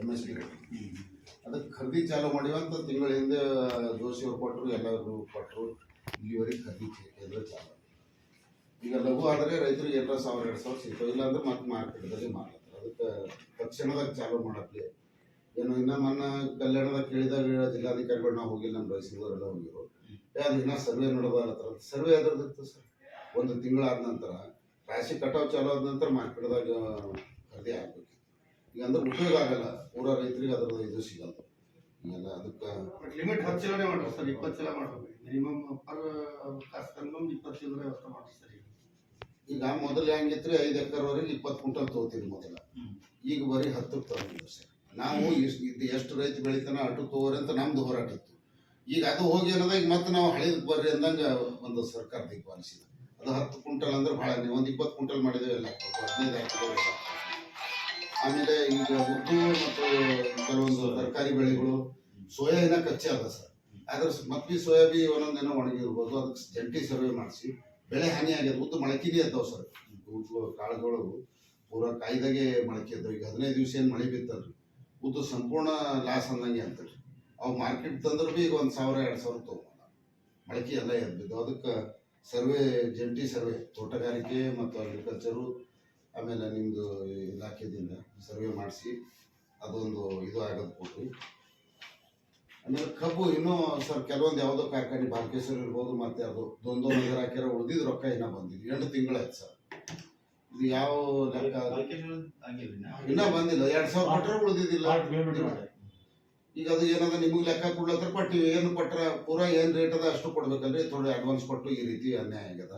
M S P ಅದಕ್ಕೆ ಖರೀದಿ ಚಾಲೂ ಮಾಡಿವಂತ ತಿಂಗಳ ಹಿಂದೆ ಜೋಶಿಯವ್ರು ಕೊಟ್ಟರು ಎಲ್ಲರೂ ಕೊಟ್ಟರು ಇಲ್ಲಿವರೆಗೆ ಖರೀದಿ ಕೇಂದ್ರ ಚಾಲು ಈಗ ಲಘು ಆದರೆ ರೈತರಿಗೆ ಎರಡು ಸಾವಿರ ಎರಡು ಸಾವಿರ ಸಿಗ್ತಾವೆ. ಇಲ್ಲಾಂದ್ರೆ ಮತ್ತೆ ಮಾರ್ಕೆಟ್ದಲ್ಲಿ ಮಾರ್ತಾರೆ ಅದಕ್ಕೆ ತಕ್ಷಣದಾಗ ಚಾಲೂ ಮಾಡಕ್ಕೆ ಏನು ಇನ್ನು ಮೊನ್ನ ಕಲ್ಯಾಣದಾಗ ಕೇಳಿದಾಗ ಜಿಲ್ಲಾಧಿಕಾರಿಗಳು, ನಾವು ಹೋಗಿಲ್ಲ, ನಮ್ಮ ರೈತರೆಲ್ಲ ಹೋಗಿರು. ಅದು ಇನ್ನೂ ಸರ್ವೆ ನಡೆದಾರತ್ರ ಸರ್ವೆ ಅದ್ರದ್ದು ಸರ್. ಒಂದು ತಿಂಗಳಾದ ನಂತರ, ರಾಶಿ ಕಟಾವು ಚಾಲೂ ಆದ ನಂತರ ಮಾರ್ಕೆಟ್ದಾಗ ಖರೀದಿ ಆಗ್ಬೇಕು. ಈಗ ಅಂದ್ರೆ ಉಪಯೋಗ ಆಗಲ್ಲ. ಪೂರ ರೈತರಿಗೆ ಅದರ ಇದು ಸಿಗಲ್ಲ. ಈಗೆಲ್ಲ ಅದಕ್ಕೆ ಲಿಮಿಟ್ ಹತ್ತು ಚೀಲನೇ ಮಾಡ್ರಿ ಸರ್ ಇಪ್ಪತ್ತು ಚೀಲ ಮಾಡ್ಬೇಕು. ಮಿನಿಮಮ್ ಪರ್ ಕಸ್ಟಮರ್ ಇಪ್ಪತ್ತು ಚೀಲ ವ್ಯವಸ್ಥೆ ಮಾಡ್ರಿ ಸರ್ ಈಗ. ಮೊದಲು ಹೆಂಗಿತ್ರಿ ಐದು ಎಕರ್ವರೆಗೆ ಇಪ್ಪತ್ತು ಕ್ವಿಂಟಲ್ ತೊಗೋತೀವಿ ಮೊದಲ. ಈಗ ಬರೀ ಹತ್ತು ತಗೊಂಡಿದ್ದೀವಿ ಸರ್. ನಾವು ಎಷ್ಟು ಇದು ಎಷ್ಟು ರೈತ ಬೆಳಿತಾನ ಅಷ್ಟು ತಗೋರಿ ಅಂತ ನಮ್ದು ಹೋರಾಟ ಇತ್ತು. ಈಗ ಅದು ಹೋಗಿ ಅನ್ನೋದಾಗ ಈಗ ಮತ್ತೆ ನಾವು ಹಳಿದ್ ಬರ್ರಿ ಅಂದಂಗೆ ಒಂದು ಸರ್ಕಾರ ದಿಗ್ಪಾಲಿಸಿದ ಅದು ಹತ್ತು ಕ್ವಿಂಟಲ್ ಅಂದ್ರೆ ಭಾಳ ನೀವು ಒಂದು ಇಪ್ಪತ್ತು ಕ್ವಿಂಟಲ್ ಮಾಡಿದೇವೆ ಎಲ್ಲ ಹದಿನೈದು ಹಾಕಿದ್ದೇವೆ ಆಮೇಲೆ ಈಗ ಉದ್ದು ಮತ್ತು ಕೆಲವೊಂದು ತರಕಾರಿ ಬೆಳೆಗಳು ಸೋಯಾ ಏನೋ ಕಚ್ಚೆ ಅದ ಸರ್. ಅದ್ರ ಮತ್ತೆ ಸೋಯಾಬಿ ಒಂದೊಂದೇನೋ ಒಣಗಿರ್ಬೋದು ಅದಕ್ಕೆ ಜಂಟಿ ಸರ್ವೆ ಮಾಡಿಸಿ. ಬೆಳೆ ಹಾನಿ ಆಗ್ಯದ ಉದ್ದು ಮೊಳಕಿನೇ ಇದ್ದಾವೆ ಸರ್. ಉದ್ದು ಕಾಳುಗಳು ಪೂರ ಕಾಯ್ದಾಗೆ ಮೊಳಕೆ ಇದ್ದಾವೆ ಈಗ ಹದಿನೈದು ದಿವಸ ಏನು ಮಳೆ ಬಿತ್ತಲ್ರಿ? ಉದ್ದು ಸಂಪೂರ್ಣ ಲಾಸ್ ಅಂದಂಗೆ ಅಂತಲ್ರಿ ಅವು ಮಾರ್ಕೆಟ್ ತಂದ್ರೆ ಭೀ ಈಗ ಒಂದು ಸಾವಿರ ಎರಡು ಸಾವಿರ ತೊಗೊಂಡ ಮೊಳಕೆ ಎಲ್ಲ ಎದ್ದು ಅದಕ್ಕೆ ಸರ್ವೆ ಜಂಟಿ ಸರ್ವೆ ತೋಟಗಾರಿಕೆ ಮತ್ತು ಅಗ್ರಿಕಲ್ಚರು ಆಮೇಲೆ ನಿಮ್ಮದು ಇಲಾಖೆದಿಂದ ಸರ್ವೆ ಮಾಡಿಸಿ ಅದೊಂದು ಇದು ಆಗೋದು ಕೊಟ್ವಿ ಆಮೇಲೆ ಕಬ್ಬು ಇನ್ನೂ ಸರ್ ಕೆಲವೊಂದು ಯಾವುದೋ ಕಾರ್ಖಾನೆ ಬಾಲಕೇಶ್ವರ ಇರ್ಬೋದು ಮತ್ತೆ ಅದು ದೊಂದು ನಗರ ಹಾಕ್ಯಾರ ಉಳಿದಿದ್ದು ರೊಕ್ಕ ಇನ್ನೂ ಬಂದಿಲ್ಲ ಎರಡು ತಿಂಗಳಾಯ್ತು ಸರ್. ಇದು ಯಾವ ಲೆಕ್ಕ? ಇನ್ನ ಬಂದಿಲ್ಲ. ಎರಡು ಸಾವಿರ ಕೊಟ್ಟರೆ ಉಳಿದಿದ್ದಿಲ್ಲ. ಈಗ ಅದು ಏನದ ನಿಮಗೆ ಲೆಕ್ಕ ಕೊಡ್ಲತ್ರ ಕೊಟ್ಟಿವಿ ಏನು ಕೊಟ್ರೆ ಪೂರಾ ಏನು ರೇಟ್ ಅದ ಅಷ್ಟು ಕೊಡ್ಬೇಕಲ್ರಿ? ಥೋಡೆ ಅಡ್ವಾನ್ಸ್ ಕೊಟ್ಟು ಈ ರೀತಿ ಅನ್ಯಾಯ ಆಗ್ಯದ.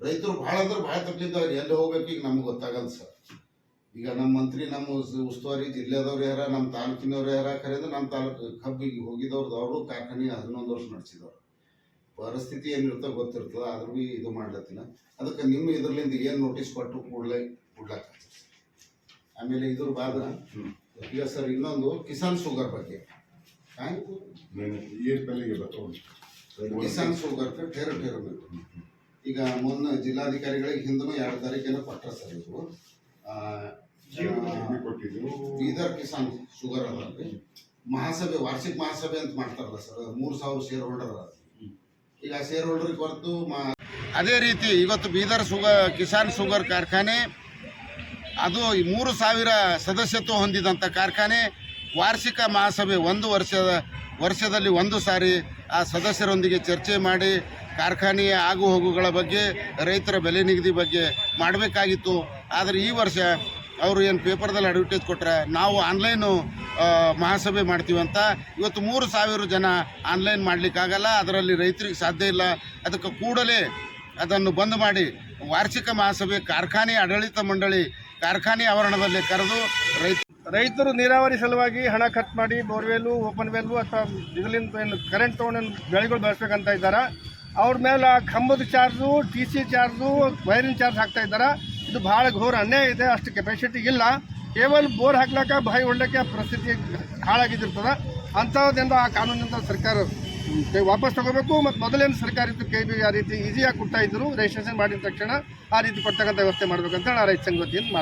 ರೈತರು ಭಾಳ ಅಂದ್ರೆ ಭಾಳ ತಪ್ಪಿದ್ದಾರೆ. ಎಲ್ಲಿ ಹೋಗ್ಬೇಕು ಈಗ ನಮ್ಗೆ ಗೊತ್ತಾಗಲ್ಲ ಸರ್. ಈಗ ನಮ್ಮ ಮಂತ್ರಿ ನಮ್ಮ ಉಸ್- ಉಸ್ತುವಾರಿ ಜಿಲ್ಲೆದವ್ರು ಯಾರ ನಮ್ಮ ತಾಲೂಕಿನವ್ರು ಯಾರ ಕರೆದ್ರೆ ನಮ್ಮ ತಾಲೂಕು ಕಬ್ಬಿಗೆ ಹೋಗಿದವ್ರದ್ದು ಅವರು ಕಾರ್ಖಾನೆ ಹನ್ನೊಂದು ವರ್ಷ ನಡೆಸಿದವ್ರು. ಪರಿಸ್ಥಿತಿ ಏನಿರ್ತೋ ಗೊತ್ತಿರ್ತದ ಆದ್ರೂ ಬಿ ಇದು ಮಾಡ್ಲತ್ತಿನ ಅದಕ್ಕೆ ನಿಮ್ಮ ಇದ್ರಲ್ಲಿಂದ ಏನು ನೋಟಿಸ್ ಕೊಟ್ಟು ಕೂಡಲೇ ಕೊಡ್ಲಾಕ ಆಮೇಲೆ ಇದ್ರ ಬಾದ ಈಗ ಸರ್ ಇನ್ನೊಂದು ಕಿಸಾನ್ ಶುಗರ್ ಬಗ್ಗೆ? ಕಿಸಾನ್ ಶುಗರ್ ಟೇರು ಟೇರು ಬೇಕು. ಈಗ ಮೊನ್ನೆ ಜಿಲ್ಲಾಧಿಕಾರಿಗಳಿಗೆ ಹಿಂದೂ ಎರಡು ತಾರೀಕೇನೋ ಪತ್ರ ಸರ್ ಇವರು. ಬೀದರ್ ಕಿಸಾನ್ ಶುಗರ್ ಅದ. ಮಹಾಸಭೆ ವಾರ್ಷಿಕ ಮಹಾಸಭೆ ಅಂತ ಮಾಡ್ತಾರಲ್ಲ ಸರ್ ಮೂರು ಸಾವಿರ ಶೇರ್ ಹೋಲ್ಡರ್ ಈಗ ಶೇರ್ ಹೋಲ್ಡರ್ಗೆ ಹೊರತು ಅದೇ ರೀತಿ ಇವತ್ತು ಬೀದರ್ ಶುಗರ್ ಕಿಸಾನ್ ಶುಗರ್ ಕಾರ್ಖಾನೆ ಅದು ಮೂರು ಸಾವಿರ ಸದಸ್ಯತ್ವ ಹೊಂದಿದಂಥ ಕಾರ್ಖಾನೆ ವಾರ್ಷಿಕ ಮಹಾಸಭೆ ಒಂದು ವರ್ಷದ ವರ್ಷದಲ್ಲಿ ಒಂದು ಸಾರಿ ಆ ಸದಸ್ಯರೊಂದಿಗೆ ಚರ್ಚೆ ಮಾಡಿ ಕಾರ್ಖಾನೆಯ ಆಗು ಹೋಗುಗಳ ಬಗ್ಗೆ, ರೈತರ ಬೆಲೆ ನಿಗದಿ ಬಗ್ಗೆ ಮಾಡಬೇಕಾಗಿತ್ತು. ಆದರೆ ಈ ವರ್ಷ ಅವರು ಏನು ಪೇಪರ್ದಲ್ಲಿ ಅಡ್ವರ್ಟೈಸ್ ಕೊಟ್ಟರೆ ನಾವು ಆನ್ಲೈನು ಮಹಾಸಭೆ ಮಾಡ್ತೀವಿ ಅಂತ. ಇವತ್ತು ಮೂರು ಸಾವಿರ ಜನ ಆನ್ಲೈನ್ ಮಾಡಲಿಕ್ಕಾಗಲ್ಲ ಅದರಲ್ಲಿ ರೈತರಿಗೆ ಸಾಧ್ಯ ಇಲ್ಲ. ಅದಕ್ಕೆ ಕೂಡಲೇ ಅದನ್ನು ಬಂದ್ ಮಾಡಿ ವಾರ್ಷಿಕ ಮಹಾಸಭೆ, ಕಾರ್ಖಾನೆ ಆಡಳಿತ ಮಂಡಳಿ, ಕಾರ್ಖಾನೆ ಆವರಣದಲ್ಲಿ ಕರೆದು ರೈತ ರೈತರು ನೀರಾವರಿ ಸಲುವಾಗಿ ಹಣ ಖರ್ಚು ಮಾಡಿ ಬೋರ್ವೆಲ್ಲು, ಓಪನ್ ವೆಲ್ಲು ಅಥವಾ ಇದರಿಂದ ಏನು ಕರೆಂಟ್ ತೊಗೊಂಡು ಬೆಳೆಗಳು ಬೆಳೆಸ್ಬೇಕಂತ ಇದ್ದಾರೆ? ಅವ್ರ ಮೇಲೆ ಆ ಕಂಬದ ಚಾರ್ಜು ಟಿ ಸಿ ಚಾರ್ಜು ವೈರಿನ ಚಾರ್ಜ್ ಹಾಕ್ತಾ ಇದ್ದಾರೆ? ಇದು ಭಾಳ ಘೋರ ಅನ್ಯಾಯ ಇದೆ, ಅಷ್ಟು ಕೆಪಾಸಿಟಿ ಇಲ್ಲ. ಕೇವಲ ಬೋರ್ ಹಾಕ್ಲಾಕ ಬಾಯಿ ಹೊಡ್ಲಿಕ್ಕೆ ಪರಿಸ್ಥಿತಿ ಹಾಳಾಗಿದ್ದಿರ್ತದೆ ಅಂಥದ್ದಿಂದ ಆ ಕಾನೂನಿಂದ ಸರ್ಕಾರ ವಾಪಸ್ ತಗೋಬೇಕು. ಮತ್ತು ಮೊದಲೇನು ಸರ್ಕಾರ ಇತ್ತು ಕೆ ಬಿ ಆ ರೀತಿ ಈಸಿಯಾಗಿ ಕೊಡ್ತಾ ಇದ್ರು. ರಿಜಿಸ್ಟ್ರೇಷನ್ ಮಾಡಿದ ತಕ್ಷಣ ಆ ರೀತಿ ಕೊಡ್ತಕ್ಕಂಥ ವ್ಯವಸ್ಥೆ ಮಾಡಬೇಕಂತ ನಾನು ರೈತ ಸಂಘ ವತಿಯಿಂದ